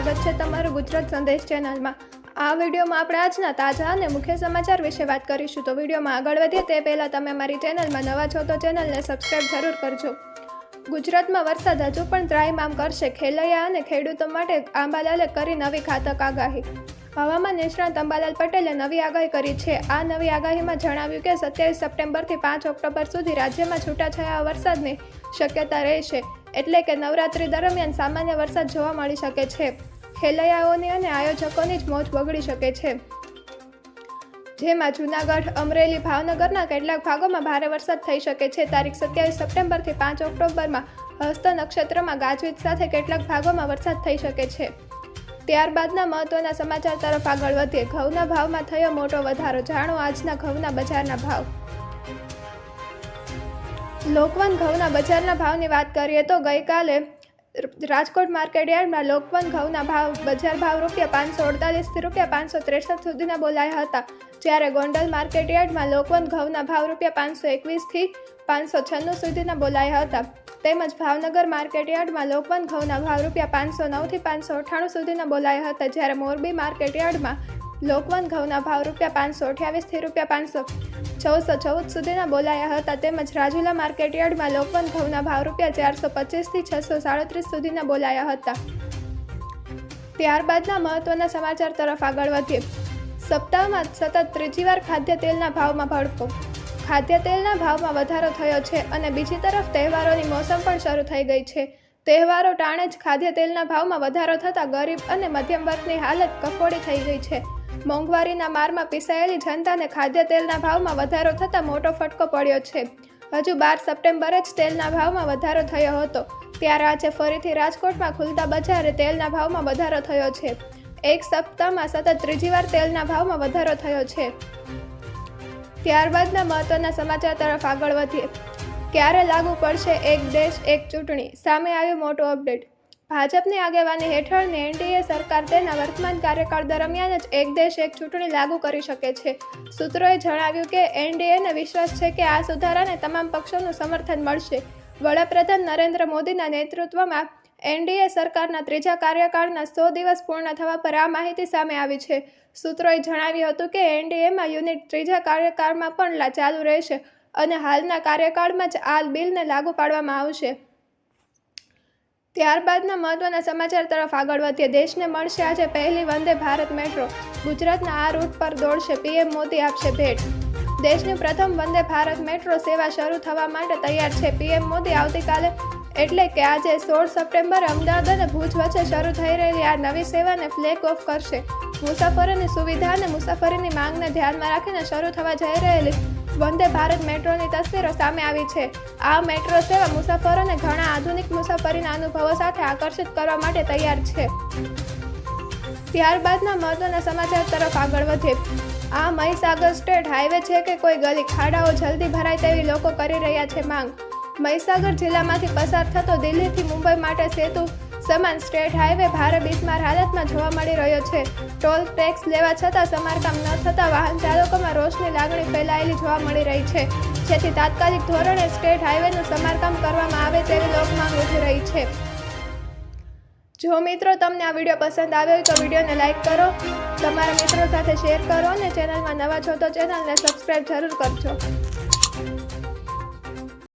સ્વાગત છે તમારું ગુજરાત સંદેશ ચેનલમાં. આ વિડીયોમાં આપણે આજના તાજા અને મુખ્ય સમાચાર વિશે વાત કરીશું. તો વિડીયોમાં આગળ વધીએ તે પહેલાં તમે મારી ચેનલમાં નવા છો તો ચેનલને સબસ્ક્રાઇબ જરૂર કરજો. ગુજરાતમાં વરસાદ હજુ પણ ત્રાહિમામ કરશે. ખેલૈયા અને ખેડૂતો માટે આંબાલાલે કરી નવી ઘાતક આગાહી. હવામાન નિષ્ણાત અંબાલાલ પટેલે નવી આગાહી કરી છે. આ નવી આગાહીમાં જણાવ્યું કે સત્યાવીસ સપ્ટેમ્બરથી પાંચ ઓક્ટોબર સુધી રાજ્યમાં છૂટાછવાયા વરસાદની શક્યતા રહેશે. એટલે કે નવરાત્રી દરમિયાન સામાન્ય વરસાદ જોવા મળી શકે છે. ખેલૈયાઓની અને આયોજકોની જ મોજ બગડી શકે છે. જેમાં જૂનાગઢ, અમરેલી, ભાવનગરના કેટલાક ભાગોમાં ભારે વરસાદ થઈ શકે છે. તારીખ સત્યાવીસ સપ્ટેમ્બરથી પાંચ ઓક્ટોબરમાં હસ્ત નક્ષત્રમાં ગાજવીજ સાથે કેટલાક ભાગોમાં વરસાદ થઈ શકે છે. ત્યારબાદના મહત્વના સમાચાર તરફ આગળ વધીએ. ઘઉંના ભાવમાં થયો મોટો વધારો. જાણો આજના ઘઉંના બજારના ભાવ. લોકવન ઘઉંના બજારના ભાવની વાત કરીએ તો ગઈકાલે રાજકોટ માર્કેટયાર્ડમાં લોકવન ઘઉંના ભાવ, બજાર ભાવ રૂપિયા પાંચસો અડતાલીસથી રૂપિયા પાંચસો ત્રેસઠ સુધીના બોલાયા હતા. જ્યારે ગોંડલ માર્કેટયાર્ડમાં લોકવન ઘઉંના ભાવ રૂપિયા પાંચસો એકવીસથી પાંચસો છન્નું સુધીના બોલાયા હતા. તેમજ ભાવનગર માર્કેટયાર્ડમાં લોકવન ઘઉંના ભાવ રૂપિયા પાંચસો નવથી પાંચસો અઠ્ઠાણું સુધીના બોલાયા હતા. જ્યારે મોરબી માર્કેટ યાર્ડમાં લોકવન ઘઉંના ભાવ રૂપિયા પાંચસો અઠ્યાવીસથી રૂપિયા પાંચસો ચૌદસો ચૌદ સુધીના બોલાયા હતા. તેમજ રાજુલા માર્કેટ યાર્ડમાં લોકવન ઘઉંના ભાવ રૂપિયા ચારસો પચીસથી છસો સાડત્રીસ સુધીના બોલાયા હતા. ત્યારબાદના મહત્વના સમાચાર તરફ આગળ વધીએ. સપ્તાહમાં સતત ત્રીજીવાર ખાદ્ય તેલના ભાવમાં ભડકો. ખાદ્ય તેલના ભાવમાં વધારો થયો છે અને બીજી તરફ તહેવારોની મોસમ પણ શરૂ થઈ ગઈ છે. તહેવારો ટાણે જ ખાદ્ય તેલના ભાવમાં વધારો થતાં ગરીબ અને મધ્યમ વર્ગની હાલત કફોડી થઈ ગઈ છે. મોંઘવારીના મારમાં પીસાયેલી જનતાને ખાદ્ય તેલના ભાવમાં વધારો થતાં મોટો ફટકો પડ્યો છે. હજુ બાર સપ્ટેમ્બરે જ તેલના ભાવમાં વધારો થયો હતો. ત્યારે આજે ફરીથી રાજકોટમાં ખુલતા બજારે તેલના ભાવમાં વધારો થયો છે. એક સપ્તાહમાં સતત ત્રીજી વાર તેલના ભાવમાં વધારો થયો છે. ત્યારબાદના મહત્વના સમાચાર તરફ આગળ વધીએ. ક્યારે લાગુ પડશે એક દેશ, એક ચૂંટણી? સામે આવ્યું મોટું અપડેટ. ભાજપની આગેવાની હેઠળની એનડીએ સરકાર તેના વર્તમાન કાર્યકાળ દરમિયાન જ એક દેશ, એક ચૂંટણી લાગુ કરી શકે છે. સૂત્રોએ જણાવ્યું કે એનડીએને વિશ્વાસ છે કે આ સુધારાને તમામ પક્ષોનું સમર્થન મળશે. વડાપ્રધાન નરેન્દ્ર મોદીના નેતૃત્વમાં એનડીએ સરકારના ત્રીજા કાર્યકાળના સો દિવસ પૂર્ણ થવા પર આ માહિતી સામે આવી છે. સૂત્રોએ જણાવ્યું હતું કે એનડીએમાં યુનિટ ત્રીજા કાર્યકાળમાં પણ ચાલુ રહેશે અને હાલના કાર્યકાળમાં જ આ બિલને લાગુ પાડવામાં આવશે. ત્યારબાદના મહત્વના સમાચાર તરફ આગળ વધીએ. દેશને મળશે આજે પહેલી વંદે ભારત મેટ્રો. ગુજરાતના આ રૂટ પર દોડશે પીએમ મોદી આપશે ભેટ. દેશની પ્રથમ વંદે ભારત મેટ્રો સેવા શરૂ થવા માટે તૈયાર છે. પીએમ મોદી આવતીકાલે, એટલે કે આજે સોળ સપ્ટેમ્બર અમદાવાદ અને ભુજ વચ્ચે શરૂ થઈ રહેલી આ નવી સેવાને ફ્લેગ ઓફ કરશે. મુસાફરોની સુવિધા અને મુસાફરીની માંગને ધ્યાનમાં રાખીને શરૂ થવા જઈ રહેલી વંદે ભારત મેટ્રોની તસવીરો સામે આવી છે. આ મેટ્રો સેવા મુસાફરોને ઘણા આધુનિક મુસાફરીના અનુભવો સાથે આકર્ષિત કરવા માટે તૈયાર છે. ત્યારબાદના મહત્વના સમાચાર તરફ આગળ વધે. આ મહીસાગર સ્ટેટ હાઈવે છે કે કોઈ ગલી? ખાડાઓ જલ્દી ભરાય તેવી લોકો કરી રહ્યા છે માંગ. મહીસાગર જિલ્લામાંથી પસાર થતો દિલ્હીથી મુંબઈ માટે સેતુ સમાન સ્ટેટ હાઈવે ભારે બિસ્માર હાલતમાં જોવા મળી રહ્યો છે. ટોલ ટેક્સ લેવા છતાં સમારકામ ન થતાં વાહન ચાલકોમાં રોષની લાગણી ફેલાયેલી જોવા મળી રહી છે. જેથી તાત્કાલિક ધોરણે સ્ટેટ હાઈવેનું સમારકામ કરવામાં આવે તેવી લોકમાંગ ઉઠી રહી છે. જો મિત્રો તમને આ વીડિયો પસંદ આવ્યો હોય તો વિડીયોને લાઇક કરો, તમારા મિત્રો સાથે શેર કરો અને ચેનલમાં નવા છો તો ચેનલને સબસ્ક્રાઈબ જરૂર કરજો.